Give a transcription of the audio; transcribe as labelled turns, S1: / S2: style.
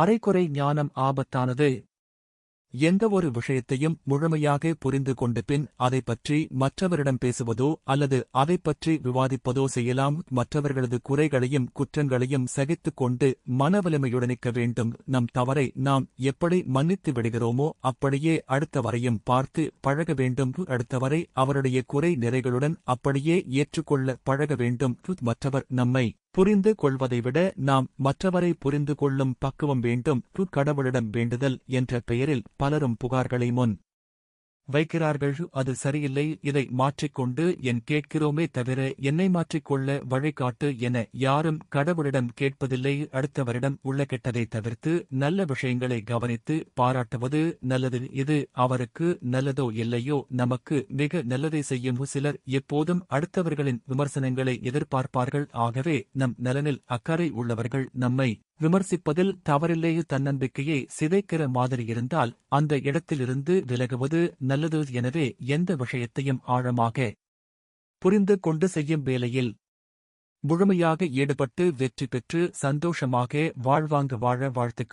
S1: அரைக்குறை ஞானம் ஆபத்தானது? எந்தவொரு விஷயத்தையும் முழுமையாக புரிந்து கொண்ட பின் அதை பற்றி மற்றவரிடம் பேசுவதோ அல்லது அதை பற்றி விவாதிப்பதோ செய்யலாம். மற்றவர்களது குறைகளையும் குற்றங்களையும் சகித்துக் கொண்டு மனவலிமையுடனிக்க வேண்டும். நம் தவறை நாம் எப்படி மன்னித்து விடுகிறோமோ அப்படியே அடுத்தவரையும் பார்த்து பழக வேண்டும். அடுத்தவரை அவருடைய குறை நிறைகளுடன் அப்படியே ஏற்றுக்கொள்ள பழக வேண்டும். மற்றவர் நம்மை புரிந்து கொள்வதை விட நாம் மற்றவரை புரிந்து கொள்ளும் பக்குவம் வேண்டும் கடவுளிடம் வேண்டுதல் என்ற பெயரில் பலரும் புகார்களை முன் வைக்கிறார்கள். அது சரியில்லை இதை மாற்றிக்கொண்டு என் கேட்கிறோமே தவிர என்னை மாற்றிக்கொள்ள வழிகாட்டு என யாரும் கடவுளிடம் கேட்பதில்லை. அடுத்தவரிடம் உள்ள கெட்டதை தவிர்த்து நல்ல விஷயங்களை கவனித்து பாராட்டுவது நல்லது. இது அவருக்கு நல்லதோ இல்லையோ நமக்கு மிக நல்லதை செய்யும் சிலர் எப்போதும் அடுத்தவர்களின் விமர்சனங்களை எதிர்பார்ப்பார்கள். ஆகவே நம் நலனில் அக்கறை உள்ளவர்கள் நம்மை விமர்சிப்பதில் தவறில்லை தன்னம்பிக்கையை சிதைக்கிற மாதிரி இருந்தால் அந்த இடத்திலிருந்து விலகுவது நல்லது எனவே எந்த விஷயத்தையும் ஆழமாக புரிந்து கொண்டு செய்யும் வேளையில் முழுமையாக ஈடுபட்டு வெற்றி பெற்று சந்தோஷமாக வாழ்வாங்க வாழ வாழ்த்துக்கள்.